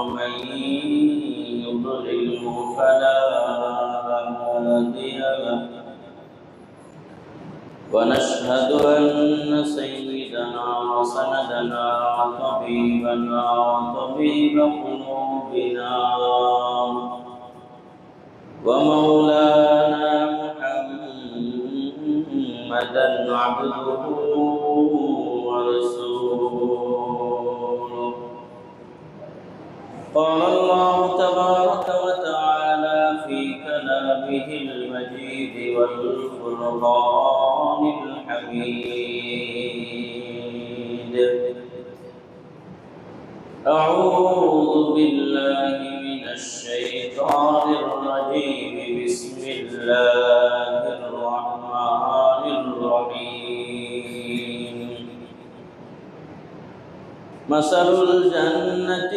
ومن يضلله فلا هادي له. ونشهد أن سيدنا وسندنا وطبيبنا وطبيب قلوبنا ومولانا محمدا عبده قال الله تبارك وتعالى في كلامه المجيد والفرقان الحميد. أعوذ بالله من الشيطان الرجيم بسم الله الرحمن الرحيم. مثل الجنة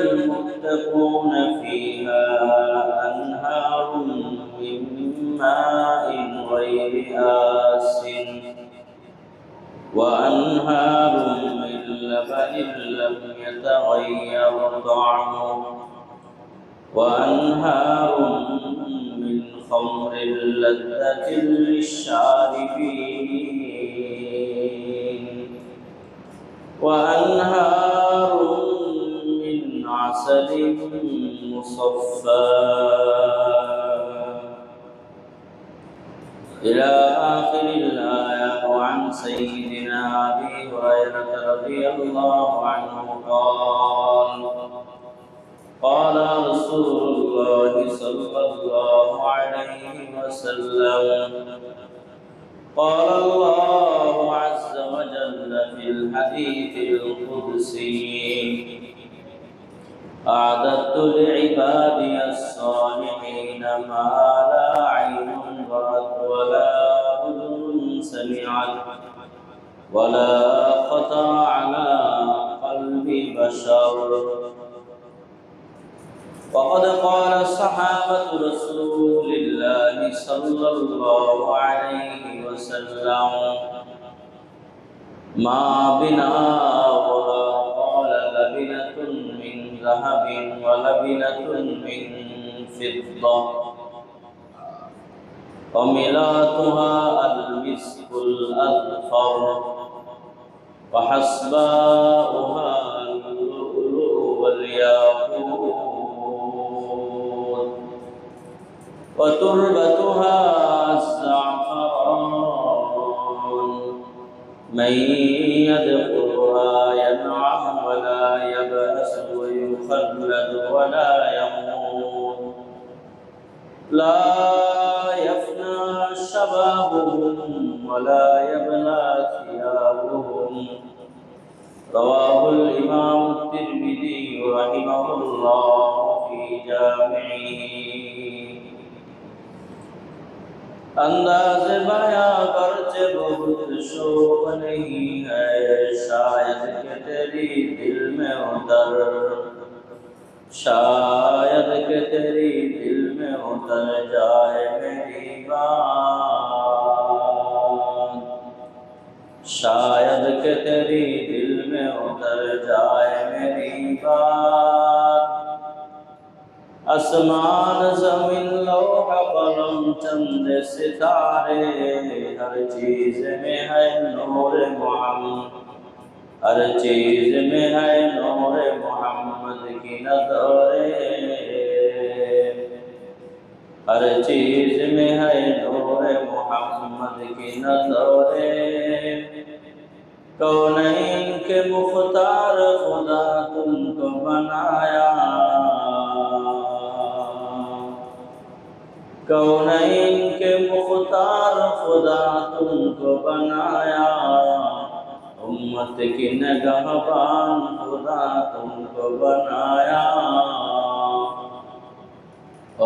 المتقون فيها أنهار من ماء غير آسٍ وأنهار من لبن لم يتغير طعمه وأنهار من خمر لذة للشاربين وأنهار مصفى إلى آخر الآية وعن سيدنا أبي هريرة رضي الله عنه قال قال رسول الله صلى الله عليه وسلم قال الله عز وجل في الحديث القدسي أعددت لعبادي الصالحين ما لا عين رأت ولا أذن سمعت ولا خطر على قلب بشر. وقد قال صحابة رسول الله صلى الله عليه وسلم ما بنا ولا قال لبنة ذهب ولبنة من فضة. وملاتها المسك الأذفر وحسباؤها اللؤلؤ والياقوت. وتربتها الزعفران. من يدخلها ولا يموت لا يفنى شبابهم ولا يبلى ثيابهم. رواه الإمام الترمذي رحمه الله في جامعه. انداز بیاں کرچ بہت شوق نہیں ہے، شاید کہ تیری دل میں اتر شاید کہ تیری دل میں اتر جائے میری بات۔ شاید کہ تیری دل میں اتر جائے میری بات۔ آسمان، زمین، لوح، قلم، چند ستارے، ہر چیز میں ہے نور محمد۔ ہر چیز میں ہے نور محمد کی نظریں۔ ہر چیز میں ہے نور محمد کی نظریں۔ کونین کے مختار خدا تم کو بنایا؟ کونین کے مختار خدا تم کو بنایا؟ उम्मत के नगहबान खुदा तुमको बनाया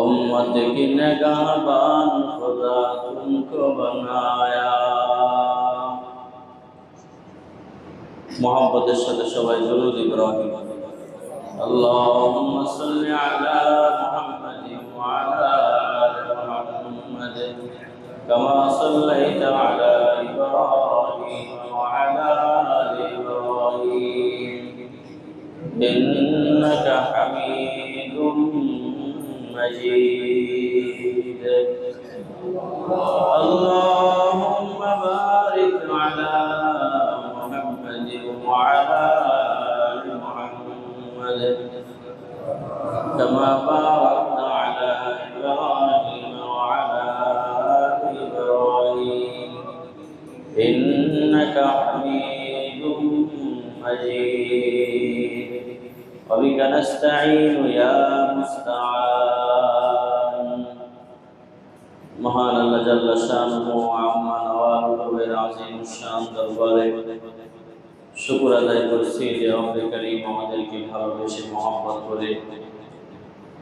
उम्मत की नगहबान खुदा तुमको बनाया मोहब्बत सदस्य जरूर इब्राहिम اللهم صل على محمد وعلى آل محمد كما صليت على إنك حميد مجيد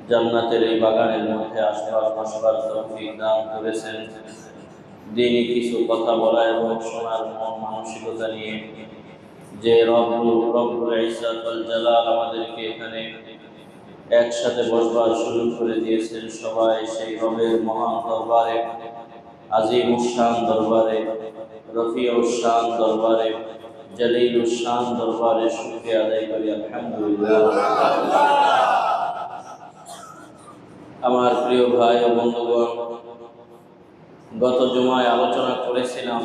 জান্নাতের এই বাগানের মধ্যে আসবার, বসবার তৌফিক দান করেছেন। দিনই কিছু কথা বলা এবং শোনার মন মানসিকতা নিয়ে যে রব্বুল জালাল আমাদেরকে এখানে একসাথে বসবার সুযোগ করে দিয়েছেন সবাই সেই রবের মহান দরবারে, আজিম উসান দরবারে রফি উসান দরবারে। জলিল উসান দরবারে আদায় করি, আলহামদুলিল্লাহ। আমার প্রিয় ভাই ও বন্ধুগণ, গত জুমায় আলোচনা করেছিলাম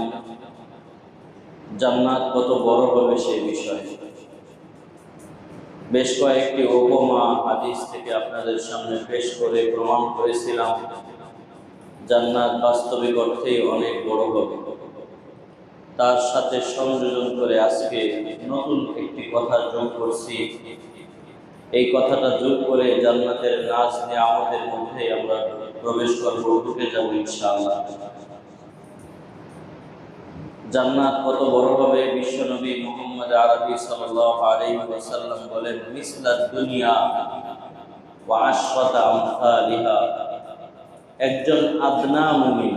জান্নাত কত বড় হবে সেই বিষয়ে। বেশ কয়েকটি উপমা, হাদিস থেকে আপনাদের সামনে পেশ করে প্রমাণ করেছিলাম, জান্নাত বাস্তবিক অর্থেই অনেক বড় হবে। তার সাথে সংযোজন করে আজকে নতুন একটি কথা যোগ করছি। এই কথাটা যোগ করে জান্নাতের নাচ নিয়ে আমাদের মধ্যে আমরা প্রবেশ করব, ঢুকে যাব ইনশাআল্লাহ। জান্নাত কত বড় হবে? বিশ্বনবী মুহাম্মদ আরবি ওয়াসাল্লাম বলেন মিসলাদ দুনিয়া একজন আদনা মুমিন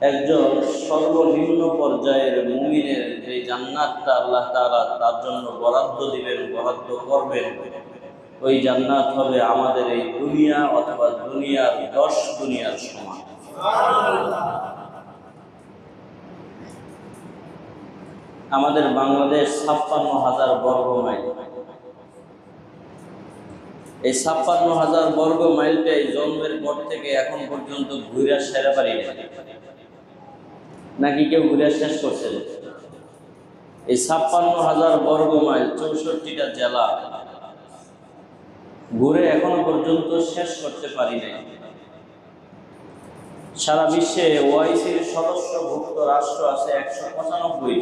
একজন সর্বনিম্ন পর্যায়ের মুমিনের যে জান্নাতটা আল্লাহ তাআলা তার জন্য বরাদ্দ দিবেন, বরাদ্দ করবেন। ওই জান্নাত হবে আমাদের এই দুনিয়া অথবা দুনিয়ার দশ দুনিয়ার সমান। আমাদের বাংলাদেশ ছাপ্পান্ন হাজার বর্গ মাইল। এই ছাপ্পান্ন হাজার বর্গ মাইলটাই জন্মের পর থেকে এখন পর্যন্ত ঘুরে সেরে পারি নাকি কেউ ঘুরে শেষ করছে? এই ছাপ্পান্ন হাজার বর্গ মাইল চৌষট্টিটা জেলা ঘুরে এখনও পর্যন্ত শেষ করতে পারি নাই। সারা বিশ্বে ওআইসির সদস্যভুক্ত রাষ্ট্র আছে একশো পঁচানব্বই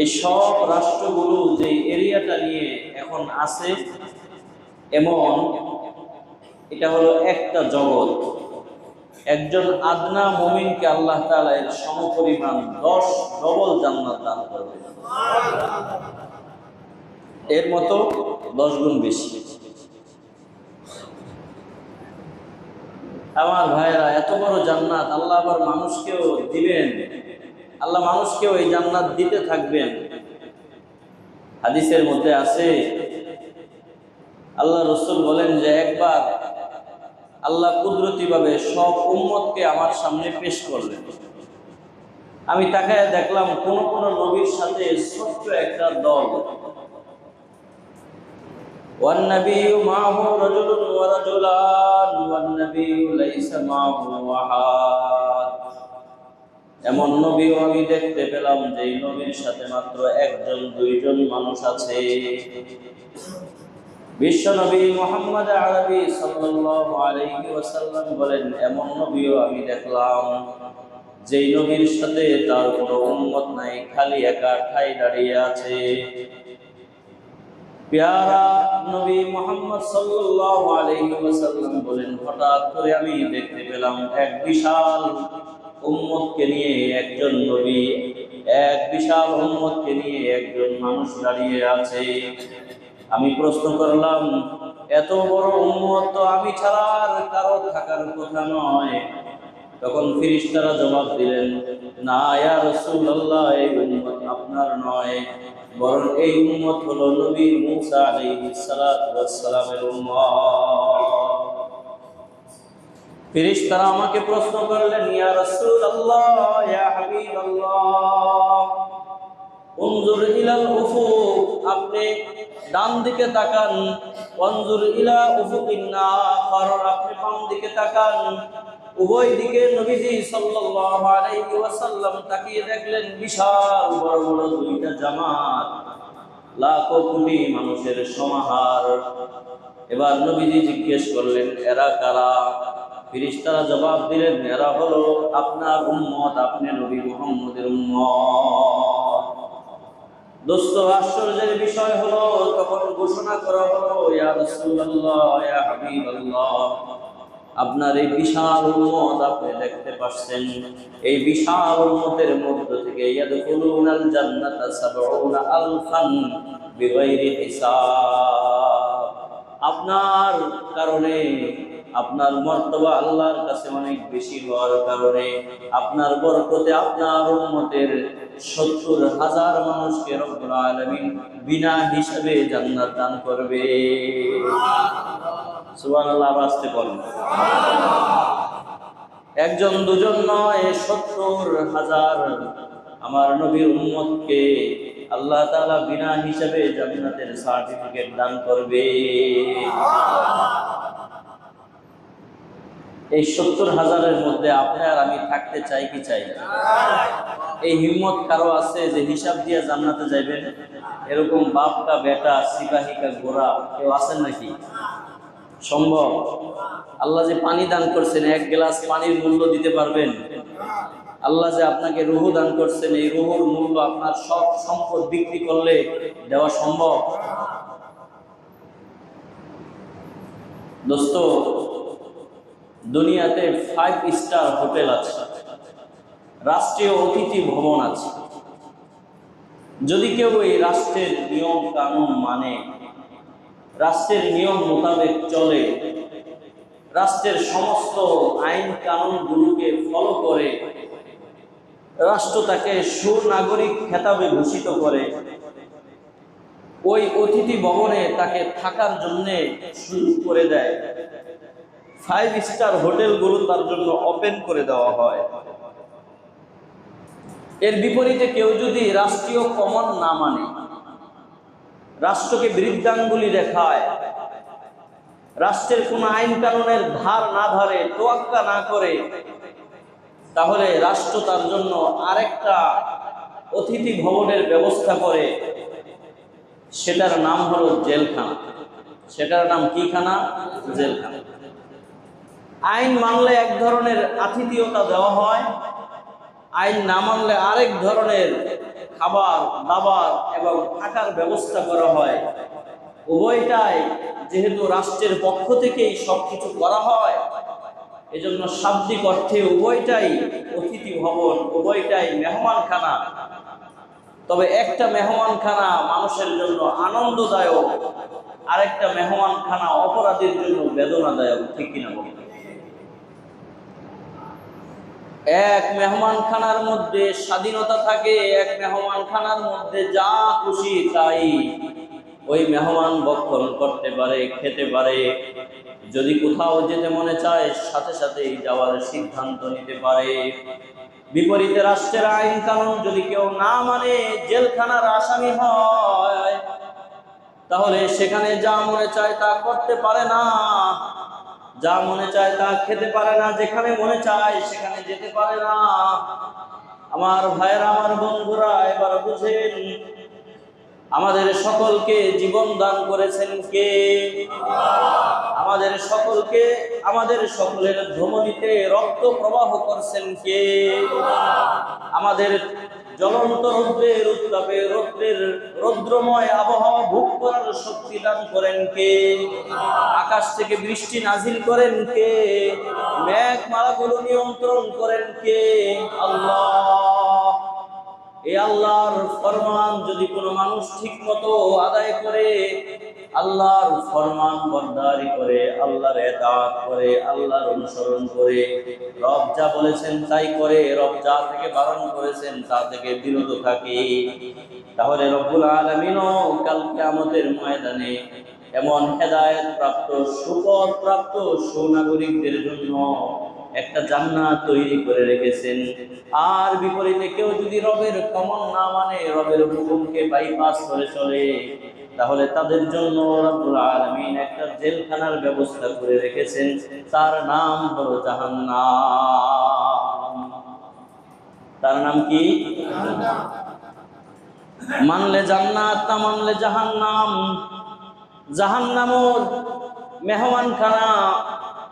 এই সব রাষ্ট্রগুলো যে এরিয়াটা নিয়ে এখন আছে, এমন, এটা হলো একটা জগৎ। একজন আদনা মুমিনকে আল্লাহ তাআলা এর সমপরিমাণ দশ ডবল জান্নাত দান করবে। এর মতো দশ গুণ বেশি। আমার ভাইরা এত বড় জান্নাত আল্লাহ আবার মানুষকেও দিবেন। আল্লাহ মানুষকেও এই জান্নাত দিতে থাকবেন। হাদিসের মধ্যে আছে, আল্লাহ রসুল বলেন যে একবার আল্লাহ কুদরতি ভাবে সব উম্মতকে আমার সামনে পেশ করলেন আমি তাকায় দেখলাম কোন কোন নবীর সাথে ছোট্ট একটা দল والنبي معه رجل ورجلان والنبي ليس معه أحد এমন নবীও আমি দেখতে পেলাম যে এই নবীর সাথে মাত্র একজন দুইজন মানুষ আছে বিশ্ব নবী মোহাম্মদ আরবি সাল্লাল্লাহু আলাইহি ওয়াসাল্লাম বলেন, এমন নবীও আমি দেখলাম, যেই নবীর সাথে তার কোনো উম্মত নাই, খালি একা ঠাই দাঁড়িয়ে আছে। পেয়ারা নবী মোহাম্মদ সাল্লাল্লাহু আলাইহি ওয়াসাল্লাম বলেন, হঠাৎ করে আমি দেখতে পেলাম এক বিশাল উম্মতকে নিয়ে একজন নবী, এক বিশাল উম্মতকে নিয়ে একজন মানুষ দাঁড়িয়ে আছে। আমি প্রশ্ন করলাম, এত বড় উম্মত তো আমি ছাড়া আর কারও থাকার কথা নয়। তখন ফিরিস্তারা জবাব দিলেন, না, ইয়া রাসূলুল্লাহ, এই উম্মত আপনার নয়। বরং এই উম্মত হলো নবী মুসা আলাইহিস সালামের উম্মত। ফিরিস্তারা আমাকে প্রশ্ন করলেন, ইয়া রাসূলুল্লাহ, ইয়া হাবিবাল্লাহ আপনি ডান দিকে তাকান। আপনি বাম দিকে তাকান। উভয় দিকে নবীজি সাল্লাল্লাহু আলাইহি ওয়াসাল্লাম তাকিয়ে দেখলেন বিশাল বড় বড় দুইটা জামাত, লাখো কোটি মানুষের সমাহার। এবার নবীজি জিজ্ঞেস করলেন, এরা কারা? ফিরিস্তারা জবাব দিলেন, এরা হলো আপনার উম্মত, আপনি নবী মুহাম্মদের উম্মত। আশ্চর্যের বিষয় হলো, তখন ঘোষণা করা হলো আপনার এই বিশাল উম্মত আপনি দেখতে পাচ্ছেন। এই বিশাল উম্মতের মধ্য থেকে আপনার কারণে, আপনার মর্তবা আল্লাহর কাছে অনেক বেশি হওয়ার কারণে, আপনার বরকতে আপনার উম্মতের সত্তর হাজার মানুষকে রব্বুল আলামিন বিনা হিসাবে জান্নাত দান করবে। সুবহানাল্লাহ আসতে বলেন। একজন দুজন নয়, সত্তর হাজার আমার নবীর উম্মতকে আল্লাহ তালা বিনা হিসাবে জান্নাতের সার্টিফিকেট দান করবে। এই সত্তর হাজারের মধ্যে আপনি আর আমি থাকতে চাই কি চাই? এই হিম্মত কারও আছে যে হিসাব দিয়ে জান্নাতে যাইবেন এরকম বাপকা বেটা, সিপাহিকা গোড়া কেউ আছেন নাকি? সম্ভব? আল্লাহ যে পানি দান করছেন, এক গ্লাস পানির মূল্য দিতে পারবেন? আল্লাহ যে আপনাকে রুহু দান করছেন, এই রুহুর মূল্য আপনার সব সম্পদ বিক্রি করলে দেওয়া সম্ভব? দোস্ত, দুনিয়াতে ফাইভ স্টার হোটেল আছে। রাষ্ট্রীয় অতিথি ভবন আছে। যদি কেউ এই রাষ্ট্রের নিয়ম কানুন মানে রাষ্ট্রের নিয়ম মোতাবেক চলে, রাষ্ট্রের সমস্ত আইন কানুনগুলোকে ফলো করে, রাষ্ট্র তাকে সুনাগরিক খেতাবে ভূষিত করে, ওই অতিথি ভবনে তাকে থাকার জন্যে সুযোগ করে দেয়। ফাইভ স্টার হোটেলগুলো তার জন্য ওপেন করে দেওয়া হয়। এর বিপরীতে কেউ যদি রাষ্ট্রীয় কমন না মানে রাষ্ট্রকে বৃদ্ধাঙ্গুলি দেখায়, রাষ্ট্রের কোন আইন কানুনের ধার না ধরে, তোয়াক্কা না করে, তাহলে রাষ্ট্র তার জন্য আরেকটা অতিথি ভবনের ব্যবস্থা করে। সেটার নাম হলো জেলখানা। সেটার নাম কি খানা? জেলখানা। আইন মানলে এক ধরনের আতিথিয়তা দেওয়া হয় আইন না মানলে আরেক ধরনের খাবার, দাবার এবং থাকার ব্যবস্থা করা হয়। উভয়টাই যেহেতু রাষ্ট্রের পক্ষ থেকেই সবকিছু করা হয়, এজন্য শাব্দিক অর্থে উভয়টাই অতিথি ভবন, উভয়টাই মেহমানখানা। তবে একটা মেহমানখানা মানুষের জন্য আনন্দদায়ক, আরেকটা মেহমানখানা অপরাধীর জন্য বেদনাদায়ক, ঠিক কিনা বলুন এক মেহমানখানার মধ্যে স্বাধীনতা থাকে, এক মেহমানখানার মধ্যে যা খুশি তাই। ওই মেহমান বক্ষণ করতে পারে, খেতে পারে। যদি কোথাও যেতে মনে চায়, সাথে সাথেই যাওয়ার সিদ্ধান্ত নিতে পারে। বিপরীতে রাষ্ট্রের আইন কানুন যদি কেউ না মানে জেলখানার আসামি হয়, তাহলে সেখানে যা মনে চায় তা করতে পারে না। যা মনে চায় তা খেতে পারে না, যেখানে মনে চায় সেখানে যেতে পারে না। আমার ভাইয়েরা, আমার বন্ধুরা, এবার বুঝেন, আমাদের সকলকে জীবন দান করেছেন কে? আমাদের সকলকে, আমাদের সকলের ধমনীতে রক্ত প্রবাহ করছেন কে? আমাদের জ্বলন্ত রৌদ্রের উত্তাপে রৌদ্রের রৌদ্রময় আবহাওয়া ভোগ করার শক্তি দান করেন কে? আকাশ থেকে বৃষ্টি নাজিল করেন কে? মেঘ মালাগুলো নিয়ন্ত্রণ করেন কে? আল্লাহ। এ আল্লাহর ফরমান যদি কোনো মানুষ ঠিক মতো আদায় করে আল্লাহর ফরমান বরদারি করে, আল্লাহর এতাত করে, আল্লাহর অনুসরণ করে। রব যা বলেছেন তাই করে, রব যা থেকে বারণ করেছেন তা থেকে বিরত থাকে। তাহলে রব্বুল আলমিনও কাল কিয়ামতের ময়দানে এমন হেদায়েত প্রাপ্ত, সুপথ প্রাপ্ত সুনাগরিকদের জন্য একটা জান্নাত তৈরি করে রেখেছেন। আর বিপরীতে কেউ যদি রবের কমন না মানে রবের হুকুমকে বাইপাস করে চলে। তাহলে তাদের জন্য রব্বুল আলামিন একটা জেলখানার ব্যবস্থা করে রেখেছেন। তার নাম হলো জাহান্নাম। তার নাম কি? মানলে জান্নাত না মানলে জাহান্নাম। জাহান্নামও মেহমানখানা,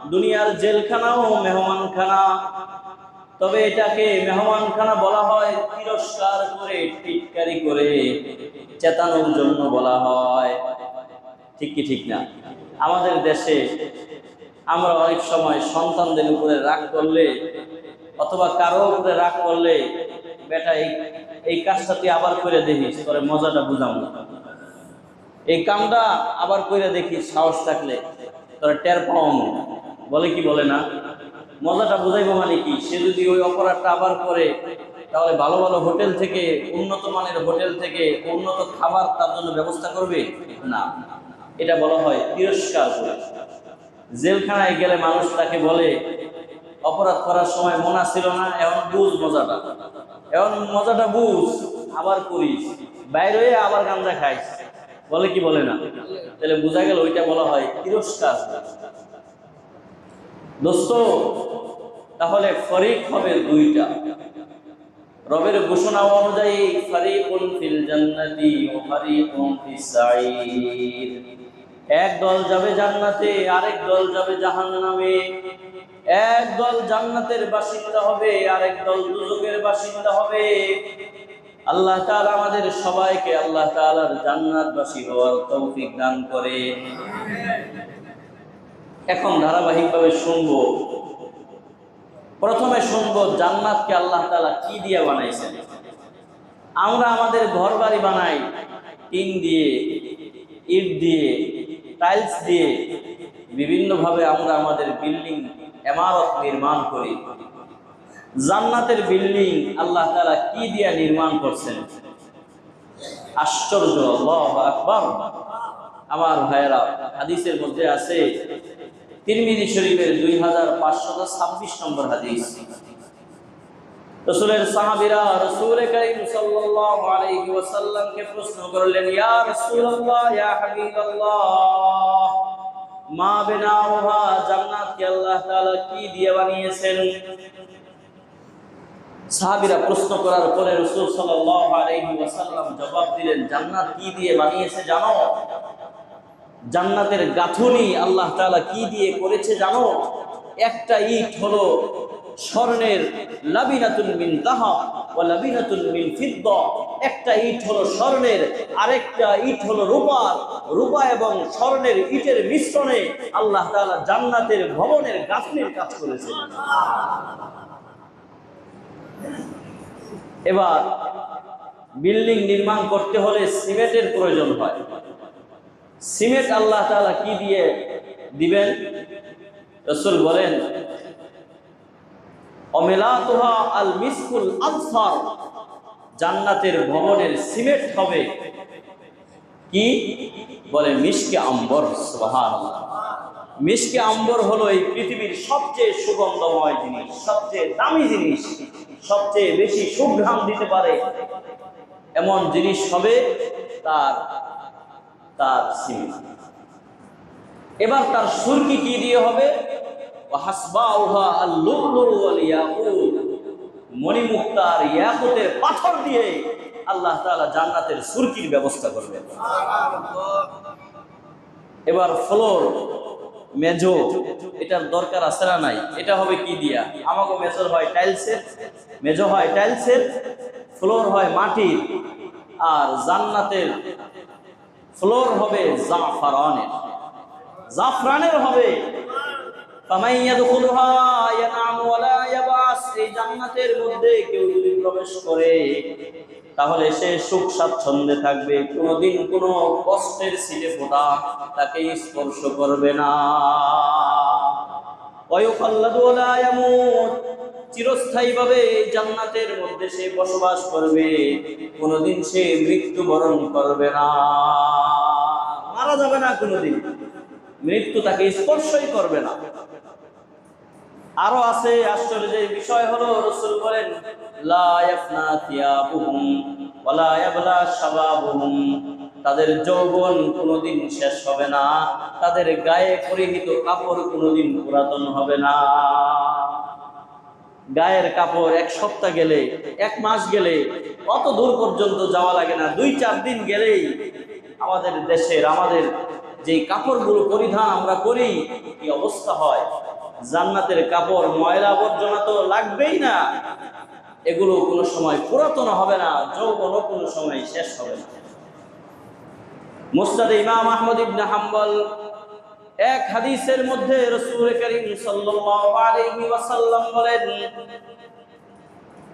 দুনিয়ার জেলখানাও মেহমানখানা। তবে এটাকে মেহমানখানা বলা হয় তিরস্কার করে, টিটকারি করে। চেতানোর জন্য বলা হয়। ঠিক কি ঠিক না? আমাদের দেশে আমরা অনেক সময় সন্তানদের উপরে রাগ করলে অথবা কারও উপরে রাগ করলে, বেটা, এই কাজটা তুই আবার করে দেখিস, তোরে মজাটা বুঝাম এই কামটা আবার করে দেখিস, সাহস থাকলে তোরা টের পাও বলে কি বলে না? মজাটা বুঝাইবো মানে কি? সে যদি ওই অপরাধটা আবার করে তাহলে ভালো ভালো হোটেল থেকে, উন্নত মানের হোটেল থেকে উন্নত খাবার তার জন্য ব্যবস্থা করবে? না। এটা বলা হয় তিরস্কার করে। জেলখানায় গেলে মানুষ তাকে বলে, অপরাধ করার সময় মনা ছিল না, এখন বুঝ মজাটা। এখন মজাটা বুঝ, আবার করিস। বাইরে আবার গাঞ্জা খাইস। বলে কি বলে না? তাহলে বোঝা গেল ওইটা বলা হয় তিরস্কার। দোস্ত, তাহলে ফরিক হবে দুইটা। রবের ঘোষণা অনুযায়ী এক দল যাবে জান্নাতে, আরেক দল যাবে জাহান্নামে। এক দল জান্নাতের বাসিন্দা হবে, আরেক দল দুজকের বাসিন্দা হবে। আল্লাহ তাআলা আমাদের সবাইকে আল্লাহ তাআলার জান্নাতবাসী হওয়ার তৌফিক দান করে। এখন ধারাবাহিকভাবে শুনব প্রথমে শুনব জান্নাতকে আল্লাহ তাআলা কি দিয়ে বানাইছেন। আমরা আমাদের ঘর বাড়ি বানাই, টিন দিয়ে, ইট দিয়ে, টাইলস দিয়ে, বিভিন্নভাবে আমরা আমাদের বিল্ডিং এমারত নির্মাণ করি। জান্নাতের বিল্ডিং আল্লাহ তাআলা কি দিয়ে নির্মাণ করছেন? আশ্চর্য আমার ভাইয়েরা, হাদিসের মধ্যে আছে তিরমিজি শরীফের দুই হাজার পাঁচশত ছাব্বিশ নম্বর হাদিস। রসুলের সাহাবিরা রসুল করিম সাল্লাল্লাহু আলাইহি ওয়াসাল্লামকে প্রশ্ন করলেন, ইয়া রাসূলুল্লাহ, ইয়া হাবিবাল্লাহ, মা বিনাউহা জান্নাতকে আল্লাহ তাআলা কি দিয়ে বানিয়েছেন? সাহাবীরা প্রশ্ন করার পরে রাসূল সাল্লাল্লাহু আলাইহি ওয়াসাল্লাম জবাব দিলেন, জান্নাত কি দিয়ে বানিয়েছে জানো? জান্নাতের গাঁথুনি আল্লাহ তাআলা কি দিয়ে করেছে জানো? একটা ইট হলো স্বর্ণের লাবিনাতুল মিন যাহাব ওয়া লাবিনাতুল মিন ফিদ্দা। একটা ইট হলো স্বর্ণের, আরেকটা ইট হলো রূপার। রূপা এবং স্বর্ণের ইটের মিশ্রণে আল্লাহ তালা জান্নাতের ভবনের গাঁথনির কাজ করেছে। এবার বিল্ডিং নির্মাণ করতে হলে সিমেন্টের প্রয়োজন হয়। সিমেন্ট আল্লাহ তাআলা কি দিয়ে দিবেন? রসুল বলেন, অমেলাতুহা আল মিসকুল আনসার জান্নাতের ভবনের সিমেন্ট হবে। কি? বলে মিশকে আম্বর সুবহানাল্লাহ। মিশকে আম্বর হলো এই পৃথিবীর সবচেয়ে সুগন্ধময় জিনিস, সবচেয়ে দামি জিনিস, সবচেয়ে বেশি সুঘ্রাণ দিতে পারে। এমন জিনিস হবে তার তার সিমেন্ট এবার তার সুরকি কি দিয়ে হবে? মণিমুক্তার ইয়াকুতের পাথর দিয়ে আল্লাহ তাআলা জান্নাতের সুরকির ব্যবস্থা করবেন। এবার ফ্লোর মেজো এটার দরকার আছে না নাই? এটা হবে কি দিয়া? আমাকে মেজর হয় টাইলসের মেজো হয় টাইলসের ফ্লোর হয় মাটির, আর জান্নাতের ফ্লোর হবে জাফরানের। জাফরানের হবে তাহলে সে সুখ থাকবে, কোনোদিন কোনো কষ্টের ফোটা স্পর্শ করবে না। ইয়ামুত, চিরস্থায়ীভাবে জান্নাতের মধ্যে সে বসবাস করবে, কোনোদিন সে মৃত্যুবরণ করবে না। মারা যাবে না কোনোদিন। মৃত্যু তাকে স্পর্শই করবে না। আরও আছে আশ্চর্যের বিষয় হলো, রসুল বলেন তাদের যৌবন কোনোদিন শেষ হবে না। তাদের গায়ে পরিহিত কাপড় কোনোদিন পুরাতন হবে না। গায়ের কাপড় এক সপ্তাহ গেলে, এক মাস গেলে, অত দূর পর্যন্ত যাওয়া লাগে না। দুই চার দিন গেলেই আমাদের দেশের, আমাদের যে কাপড়গুলো পরিধান আমরা করি, কি অবস্থা হয়? জান্নাতের কাপড়, ময়লা আবর্জনা তো লাগবেই না। এগুলো কোনো সময় পুরাতন হবে না যৌবনও কোনো সময় শেষ হবে না। মুস্তাদ ইমাম আহমদ ইবনে হাম্বল এক হাদিসের মধ্যে রাসূল করিম সাল্লাল্লাহু আলাইহি ওয়াসাল্লাম বলেন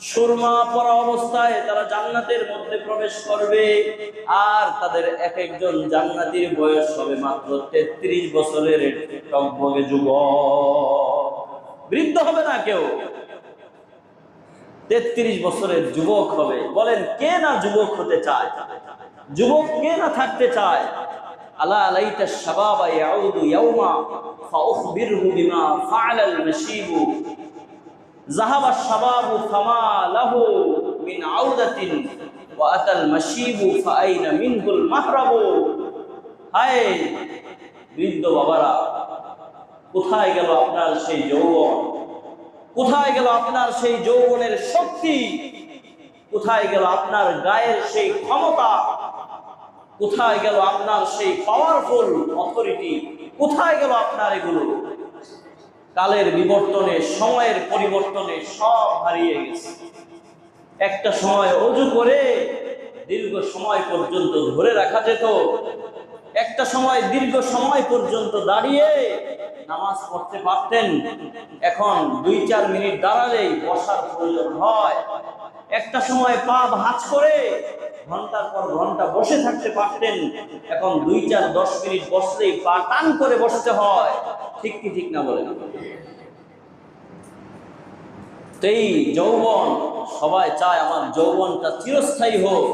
সুরমা পরা অবস্থায় তারা জান্নাতের মধ্যে প্রবেশ করবে। আর তাদের এক একজন জান্নাতির বয়স হবে মাত্র তেত্রিশ বছরের টকবগে যুব বৃদ্ধ হবে না কেউ? তেত্রিশ বছরের যুবক হবে। বলেন, কে না যুবক হতে চায়? যুবক কে না থাকতে চায়? আলা আলাইতা শাবাবা ইয়াউদু ইয়াউমা ফাউখবিরহু বিমা ফাআলাল জাহাবা শাবাবু ফামা লাহু মিন আউদাতিন ওয়া আতাল মাসিবু ফাআইনা মিনহুল মাহরাবু। হায় বৃদ্ধ বাবারা, কোথায় গেল আপনার সেই যৌবন? কোথায় গেল আপনার সেই যৌবনের শক্তি? কোথায় গেল আপনার গায়ের সেই ক্ষমতা? কোথায় গেল আপনার সেই পাওয়ারফুল অথরিটি কোথায় গেল আপনার এগুলো? কালের বিবর্তনে, সময়ের পরিবর্তনে সব হারিয়ে গেছে। একটা সময় অজু করে দীর্ঘ সময় পর্যন্ত ধরে রাখা যেত। একটা সময় দীর্ঘ সময় পর্যন্ত দাঁড়িয়ে নামাজ পড়তে পারতেন। এখন দুই, চার মিনিট দাঁড়ালেই বসার প্রয়োজন হয়। একটা সময় পা ভাঁজ করে ঘণ্টার পর ঘণ্টা বসে থাকতে পারতেন, এখন দুই চার দশ মিনিট বসলেই পা টান করে বসতে হয়। ঠিক কি ঠিক না বলে না যৌবন সবাই চায় আমার যৌবনটা চিরস্থায়ী হোক।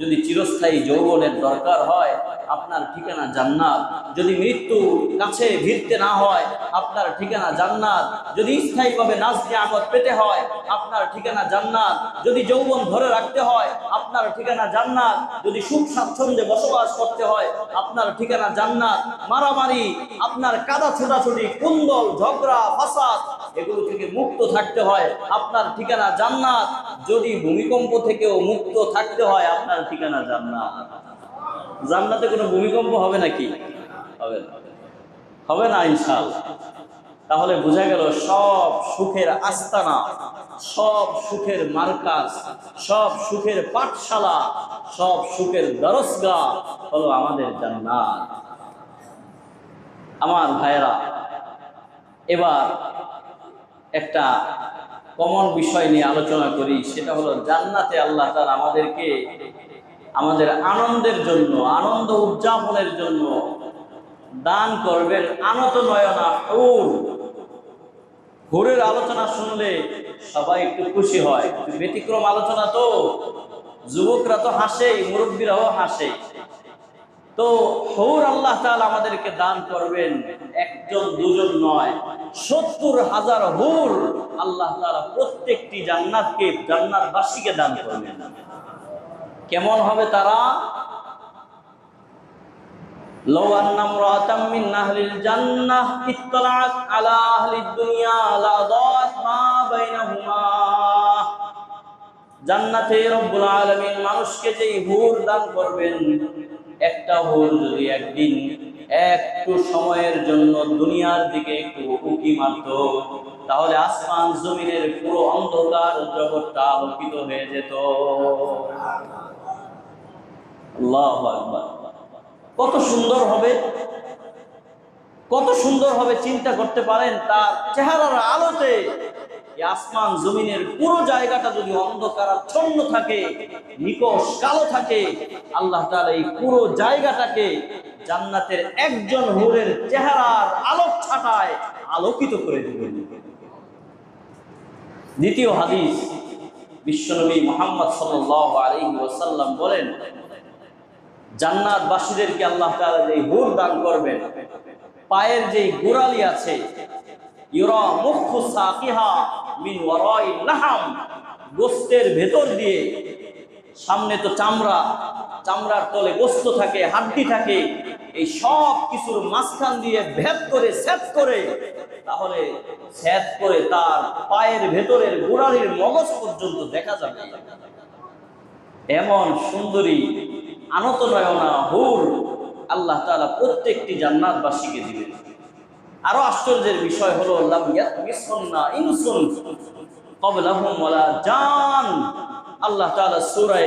যদি চিরস্থায়ী যৌবনের দরকার হয়, আপনার ঠিকানা জান্নাত। যদি মৃত্যু কাছে ভিড়তে না হয়, আপনার ঠিকানা জান্নাত। যদি স্থায়ীভাবে নাচ নিয়ামত পেতে হয়, আপনার ঠিকানা জান্নাত। যদি যৌবন ধরে রাখতে হয়, আপনার ঠিকানা জান্নাত। যদি সুখ স্বাচ্ছন্দ্যে বসবাস করতে হয়, আপনার ঠিকানা জান্নাত। মারামারি, আপনার কাদা ছোটাছুটি, কুন্দল, ঝগড়া, ফাসাদ এগুলো থেকে মুক্ত থাকতে হয়। আপনার ঠিকানা জান্নাত। যদি ভূমিকম্প থেকেও মুক্ত থাকতে হয়, আপনার ঠিকানা জান্নাত। জান্নাতে কোনো ভূমিকম্প হবে নাকি? হবে না। হবে না ইনশাল তাহলে বোঝা গেল সব সুখের আস্তানা, সব সুখের মার্কাস সব সুখের পাঠশালা, সব সুখের দরসগা হলো আমাদের জান্নাত। আমার ভাইয়েরা, এবার একটা কমন বিষয় নিয়ে আলোচনা করি, সেটা হলো জান্নাতে আল্লাহ তার আমাদেরকে আমাদের আনন্দের জন্য, আনন্দ উদযাপনের জন্য দান করবেন আনত নয়না হুর হুরের আলোচনা শুনলে সবাই একটু খুশি হয় ব্যতিক্রম আলোচনা তো। যুবকরা তো হাসেই, মুরব্বীরাও হাসে। তো হৌর আল্লাহ তাআলা আমাদেরকে দান করবেন একজন দুজন নয় সত্তর হাজার হুর আল্লাহ তাআলা প্রত্যেকটি জান্নাতকে জান্নাতবাসীকে দান করবেন কেমন হবে তারা لو أن امرأة من أهل الجنة اطلعت على أهل الدنيا لأضاءت ما بينهما জান্নাতে রব্বুল আলামিন মানুষকে যেই হুর দান করবেন একটা হুর যদি একদিন একটু সময়ের জন্য দুনিয়ার দিকে একটু উকি মারত, তাহলে আসমান জমিনের পুরো অন্ধকার জগৎটা আলোকিত হয়ে যেত। কত সুন্দর হবে, কত সুন্দর হবে চিন্তা করতে পারেন তার চেহারার আলোতে। আসমান জমিনের পুরো জায়গাটা যদি অন্ধকারাচ্ছন্ন থাকে নিকশ কালো থাকে, আল্লাহ তাআলা এই পুরো জায়গাটাকে জান্নাতের একজন হুরের চেহারার আলোক ছাটায় আলোকিত করে দিবেন। দ্বিতীয় হাদিস বিশ্বনবী মোহাম্মদ সাল্লাল্লাহু আলাইহি ওয়াসাল্লাম বলেন, জান্নাতবাসীদেরকে আল্লাহ তাআলা যে হুর দান করবেন, পায়ের যে গোড়ালি আছে ইউরা মুখ্য সাকিহা মিন ওয়ারাই গোস্তের ভেতর দিয়ে। সামনে তো চামড়া, চামড়ার তলে গোস্ত থাকে, হাড্ডি থাকে। এই সব কিছুর মাঝখান দিয়ে ভেদ করে সেট করে, তাহলে সেট করে তার পায়ের ভেতরের গোড়ালির মগজ পর্যন্ত দেখা যাবে। এমন সুন্দরী আনত নয়না হুর আল্লাহ তাআলা প্রত্যেকটি জান্নাতবাসীকে দিবেন। আরও আশ্চর্যের বিষয় হলো জান। আল্লাহ তাআলা সূরা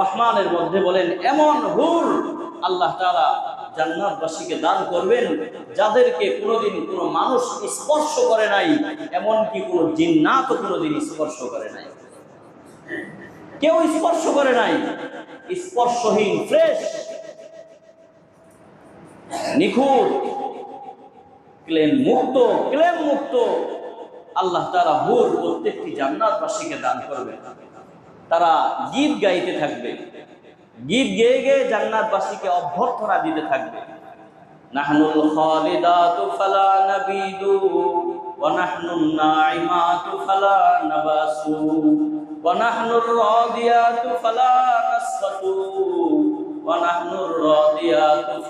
রহমানের মধ্যে বলেন, এমন হুর আল্লাহ জান্নাতবাসীকে দান করবেন যাদেরকে কোনোদিন কোনো মানুষ স্পর্শ করে নাই, এমনকি কোনো জিন্নাতও কোনোদিন স্পর্শ করে নাই। কেউ স্পর্শ করে নাই, স্পর্শহীন, ফ্রেশ, নিখুঁত ক্লেম মুক্ত ক্লেম মুক্ত। আল্লাহ তারা হুর প্রত্যেকটি জান্নাতবাসীকে দান করবে তারা গীত গাইতে থাকবে। গীত গেয়ে গেয়ে জান্নাতবাসীকে অভ্যর্থনা দিতে থাকবে। নাহনুল ফালা ফালা নাবাসু ফালা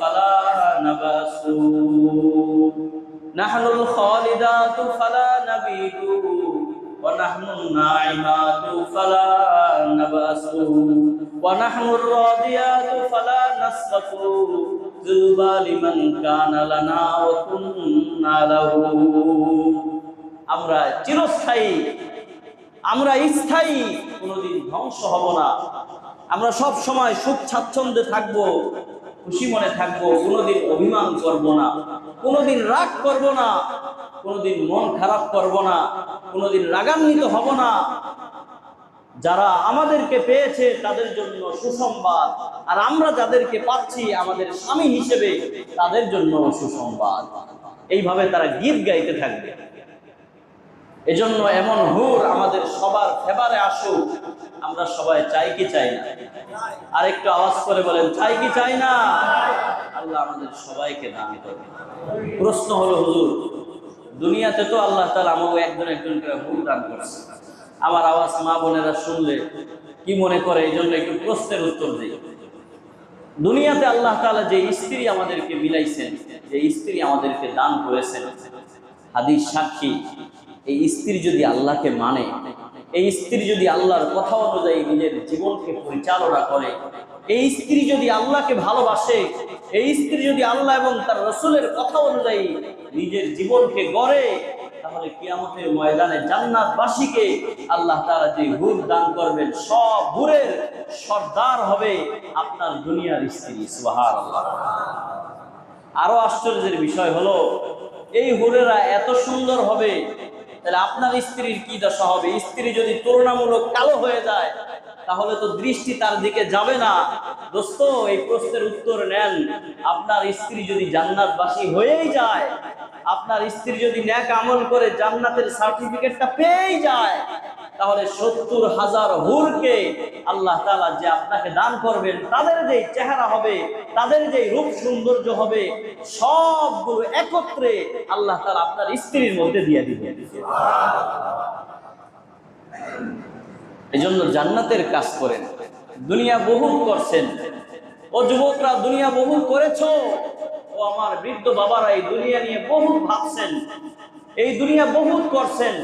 ফালা নাবাসু। নাহনুল খালিদাতু ফালা নাবিদু ونحن الناعمات فلا نبأس ونحن الراضيات فلا نسخط طوبى لمن كان لنا وكنا له আমরা চিরস্থায়ী আমরা স্থায়ী কোনোদিন ধ্বংস হব না আমরা সব সময় সুখ স্বাচ্ছন্দ্যে থাকবো খুশি মনে থাকবো কোনোদিন অভিমান করব না কোনোদিন রাগ করব না, কোনোদিন মন খারাপ করব না, কোনোদিন রাগান্বিত হব না। যারা আমাদেরকে পেয়েছে, তাদের জন্য সুসংবাদ। আর আমরা যাদেরকে পাচ্ছি, আমাদের স্বামী হিসেবে তাদের জন্য সুসংবাদ। এইভাবে তারা গীত গাইতে থাকবে। এজন্য এমন হুর আমাদের সবার ফেবারে আসুক, আমরা সবাই চাই কি চাই না? আর একটু আওয়াজ করে বলেন, চাই কি চাই না? আল্লাহ আমাদের সবাইকে দান করবে প্রশ্ন হলো, হুজুর, দুনিয়াতে তো আল্লাহ তালা আমাকে একজন একজন করে হুর দান করছে। আমার আওয়াজ মা বোনেরা শুনলে কি মনে করে? এই জন্য একটু প্রশ্নের উত্তর দিই। দুনিয়াতে আল্লাহ তাআলা যে স্ত্রী আমাদেরকে মিলাইছেন, যে স্ত্রী আমাদেরকে দান করেছেন, হাদিস সাক্ষী এই স্ত্রী যদি আল্লাহকে মানে এই স্ত্রী যদি আল্লাহর কথা অনুযায়ী নিজের জীবনকে পরিচালনা করে, এই স্ত্রী যদি আল্লাহকে ভালোবাসে, এই স্ত্রী যদি আল্লাহ এবং তার রসুলের কথা অনুযায়ী নিজের জীবনকে গড়ে, তাহলে কিয়ামতের ময়দানে জান্নাতবাসীকে আল্লাহ তারা যে হুর দান করবেন, সব হুরের সর্দার হবে আপনার দুনিয়ার স্ত্রী, সুবহানাল্লাহ। আরও আশ্চর্যের বিষয় হলো, এই হুরেরা এত সুন্দর হবে তাহলে আপনার স্ত্রীর কি দশা হবে? স্ত্রী যদি তুলনামূলক কালো হয়ে যায়, তাহলে তো দৃষ্টি তার দিকে যাবে না। দোস্ত, এই প্রশ্নের উত্তর নেন। আপনার স্ত্রী যদি জান্নাতবাসী হয়েই যায়, আপনার স্ত্রী যদি ন্যাক আমল করে জান্নাতের সার্টিফিকেটটা পেয়েই যায় তাহলে সত্তর হাজার হুরকে আল্লাহ তাআলা যে আপনাকে দান করবেন, তাদের যে চেহারা হবে, তাদের যে রূপ সৌন্দর্য হবে, সবগুলো একত্রে আল্লাহ তাআলা আপনার স্ত্রীর মধ্যে দিয়ে দিবেন। এজন্য জান্নাতের কাজ করেন। দুনিয়া বহুত করছেন। ও যুবকরা, দুনিয়া বহু করেছ? ও আমার বৃদ্ধ বাবারা এই দুনিয়া নিয়ে বহু ভাবছেন। এই দুনিয়া বহুত করছেন।